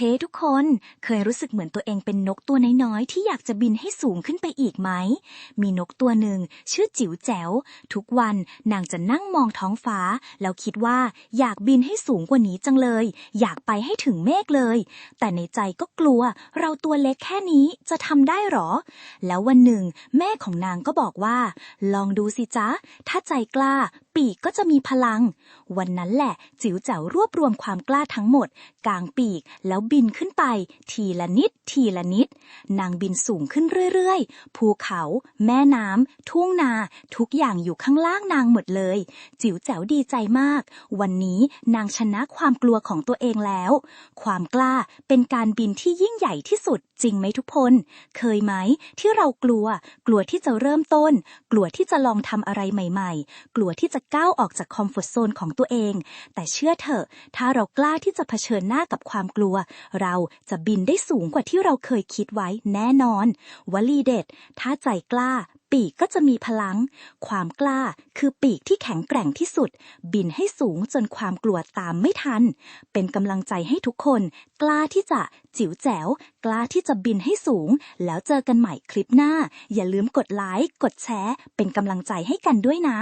เฮ้ทุกคนเคยรู้สึกเหมือนตัวเองเป็นนกตัวน้อยๆ ที่อยากจะบินให้สูงขึ้นไปอีกไหม มีนกตัวหนึ่งชื่อจิ๋วแจ๋ว ทุกวันนางจะนั่งมองท้องฟ้า แล้วคิดว่าอยากบินให้สูงกว่านี้จังเลย อยากไปให้ถึงเมฆเลย แต่ในใจก็กลัว เราตัวเล็กแค่นี้จะทำได้หรอ แล้ววันหนึ่ง แม่ของนางก็บอกว่า ลองดูสิจ๊ะ ถ้าใจกล้าปีกก็จะมีพลัง วันนั้นแหละ จิ๋วแจ๋วรวบรวมความกล้าทั้งหมด กางปีกแล้วบินขึ้นไป ทีละนิด ทีละนิด นางบินสูงขึ้นเรื่อยๆ ภูเขา แม่น้ำ ทุ่งนา ทุกอย่างอยู่ข้างล่างนางหมดเลย จิ๋วแจ๋วดีใจมาก วันนี้นางชนะความกลัวของตัวเองแล้ว ความกล้าเป็นการบินที่ยิ่งใหญ่ที่สุด จริงไหมทุกคน เคยไหม ที่เรากลัว กลัวที่จะเริ่มต้น กลัวที่จะลองทำอะไรใหม่ ๆ กลัวที่จะก้าวออกจากคอมฟอร์ทโซนของตัวเอง แต่เชื่อเถอะ ถ้าเรากล้าที่จะเผชิญหน้ากับความกลัวเราจะบินได้สูงกว่าที่เราเคยคิดไว้แน่นอน วลีเด็ด ถ้าใจกล้า ปีกก็จะมีพลัง ความกล้าคือปีกที่แข็งแกร่งที่สุด บินให้สูงจนความกลัวตามไม่ทัน เป็นกำลังใจให้ทุกคน กล้าที่จะจิ๋วแจ๋ว กล้าที่จะบินให้สูง แล้วเจอกันใหม่คลิปหน้า อย่าลืมกดไลค์กดแชร์ เป็นกำลังใจให้กันด้วยนะ